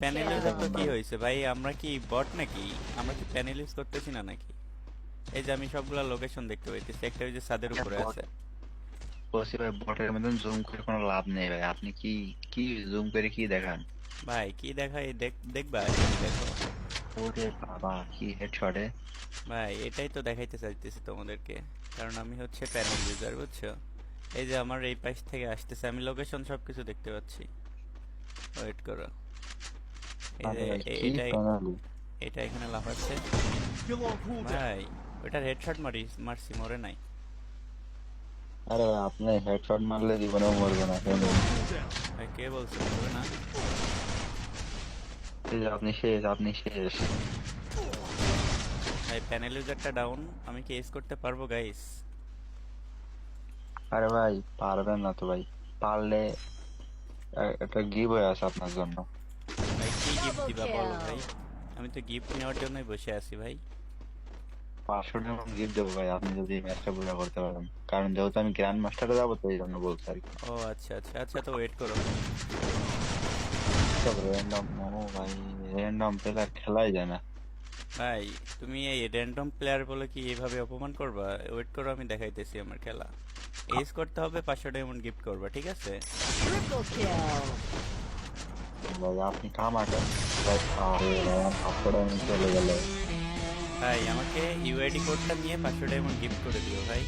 Panel তো কি হয়েছে? ভাই আমরা কি বট নাকি? আমরা কি প্যানেল ইউজ করতেছি না নাকি? এই যে আমি সবগুলা লোকেশন দেখতে পাইতেছি একটা ওই যে ছাদের উপরে আছে। ভাই বটের মতন জুম করে কোনো লাভ নেই ভাই। আপনি কি কি জুম করে কি দেখান? ভাই কি দেখাই? দেখ দেখবা? দেখো। ওরে বাবা কি হেডশটে ভাই এটাই তো দেখাইতে চাইতেছি তোমাদেরকে। কারণ আমি হচ্ছে প্যানেল ইউজার বুঝছ? এই যে আমার এই পাশ থেকে আসতেছে আমি লোকেশন সবকিছু দেখতে পাচ্ছি। ওয়েট করো এই যে এ- কি এটাই বানালি? এটা এখানে লাফাচ্ছে ভাই ওটার হেডশট মারি মারছি মরে নাই। আরে আপনি হেডশট মারলে জীবনেও মরবে না কেন? ভাই কে বলছে মরবে না? আপনি শেষ আপনি শেষ। ভাই প্যানেল ইউজারটা ডাউন আমি কি এস করতে পারব গাইস আরে ভাই পারবেন না তো ভাই। পারলে একটা গিভ হয়ে আছে আপনার জন্য। কি গিফট দিবা বলো ভাই? আমি তো গিফট নেওয়ার জন্যই বসে আছি ভাই। পাঁচশো টাকা গিফট দেবো ভাই আপনি যদি ম্যাচটা পুরো করতে পারেন। কারণ যেহেতু আমি গ্র্যান্ড মাস্টারে যাব তো এই জন্য বলছি আর কি। ও আচ্ছা আচ্ছা আচ্ছা তো ওয়েট করো। সব র্যান্ডম ও ভাই র্যান্ডম প্লেয়ার খেলাই যায় না। ভাই তুমি এই র্যান্ডম প্লেয়ার বলে কি এইভাবে অপমান করবা? ওয়েট করো আমি দেখাইতেছি আমার খেলা। এস করতে হবে পাঁচশো ডায়মন্ড গিফট করবা ঠিক আছে? আপনি ভাই পাঁচশো ভাই আমাকে ইউআইডি কোডটা নিয়ে পাঁচশো ডায়মন্ড গিফট করে দিও ভাই।